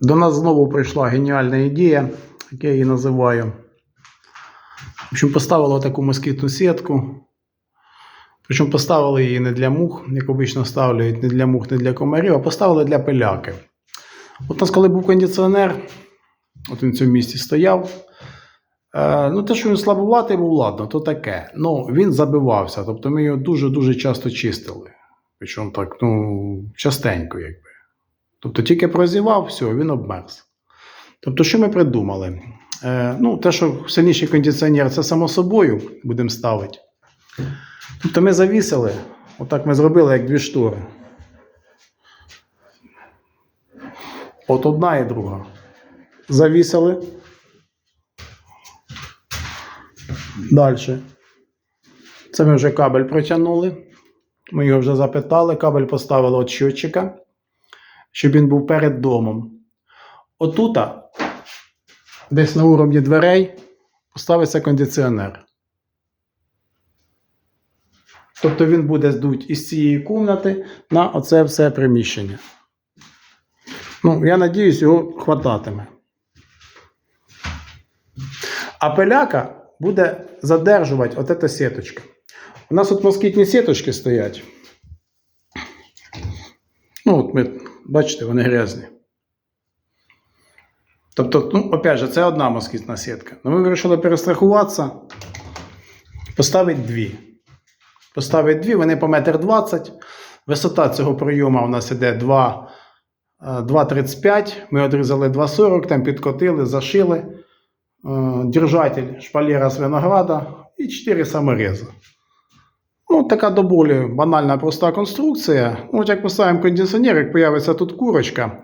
До нас знову прийшла геніальна ідея, як я її називаю. В общем, поставили таку москітну сітку. Причому поставили її не для мух, як обично ставлять, не для мух, не для комарів, а поставили для пиляки. От у нас, коли був кондиціонер, от він в цьому місці стояв. Е, ну, те, що він слабуватий був, ладно, то таке. Ну, він забивався. Тобто ми його дуже-дуже часто чистили. Причому так, ну, частенько, якби. Тобто тільки прозівав, все, він обмерз. Тобто, що ми придумали? Е, ну, те, що сильніший кондиціонер, це само собою будемо ставити. Тобто ми завісили, отак ми зробили, як дві штори. От одна і друга. Завісили. Далі. Це ми вже кабель протягнули. Ми його вже запитали. Кабель поставили від щотчика, щоб він був перед домом. Отута, десь на уровні дверей, поставиться кондиціонер. Тобто він буде здуть із цієї кімнати на оце все приміщення. Ну, я надіюсь, його хвататиме. А пиляка буде задержувати от эта сіточка. У нас тут москітні сіточки стоять. Ну, от ми, бачите, вони грязні. Тобто, ну, опять же, це одна москітна сітка. Но ми вирішили перестрахуватися, поставити дві. Поставити дві, вони по метр двадцять. Висота цього прийому у нас іде 2, е, 2,35. Ми одрізали 2,40, там підкотили, зашили. Е, Держатель шпалера з винограда і 4 саморези. Ну, така доволі банальна проста конструкція. Ну, От як поставимо кондиціонер, як появиться тут курочка.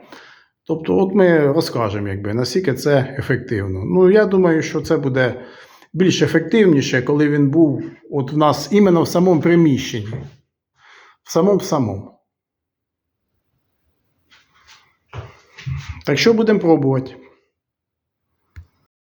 Тобто, от ми розкажемо, якби, наскільки це ефективно. Ну, я думаю, що це буде більш ефективніше, коли він був от в нас іменно в самому приміщенні. В самому самому. Так що будемо пробувати?